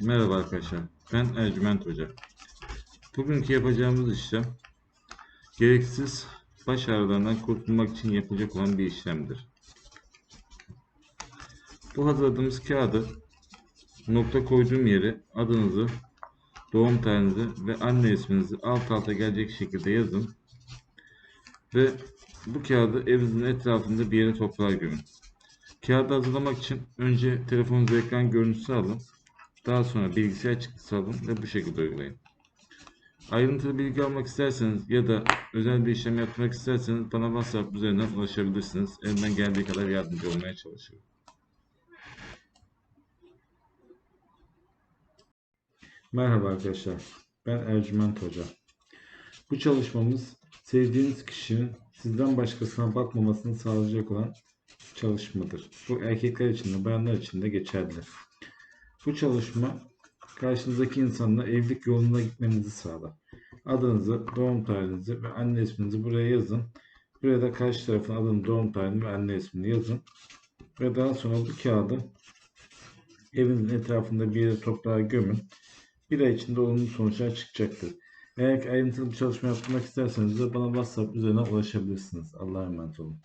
Merhaba arkadaşlar. Ben Ercüment Hoca. Bugünkü yapacağımız işlem gereksiz baş ağrılarından kurtulmak için yapılacak olan bir işlemdir. Bu hazırladığımız kağıdı nokta koyduğum yere adınızı, doğum tarihinizi ve anne isminizi alt alta gelecek şekilde yazın. Ve bu kağıdı evinizin etrafında bir yere toprağa gömün. Kağıdı hazırlamak için önce telefonunuza ekran görüntüsü alın. Daha sonra bilgisayar çıktısı alın ve bu şekilde uygulayın. Ayrıntılı bilgi almak isterseniz ya da özel bir işlem yapmak isterseniz bana WhatsApp üzerinden ulaşabilirsiniz. Elimden geldiği kadar yardımcı olmaya çalışırım. Merhaba arkadaşlar. Ben Ercüment Hoca. Bu çalışmamız sevdiğiniz kişinin sizden başkasına bakmamasını sağlayacak olan çalışmadır. Bu erkekler için de bayanlar için de geçerli. Bu çalışma karşınızdaki insanla evlilik yoluna gitmenizi sağlar. Adınızı, doğum tarihinizi ve anne isminizi buraya yazın. Buraya da karşı tarafın adını, doğum tarihini ve anne ismini yazın. Ve daha sonra bu kağıdı evinizin etrafında bir yere toprağa gömün. Bir ay içinde olumlu sonuçlar çıkacaktır. Eğer ayrıntılı bir çalışma yapmak isterseniz de bana WhatsApp üzerinden ulaşabilirsiniz. Allah'a emanet olun.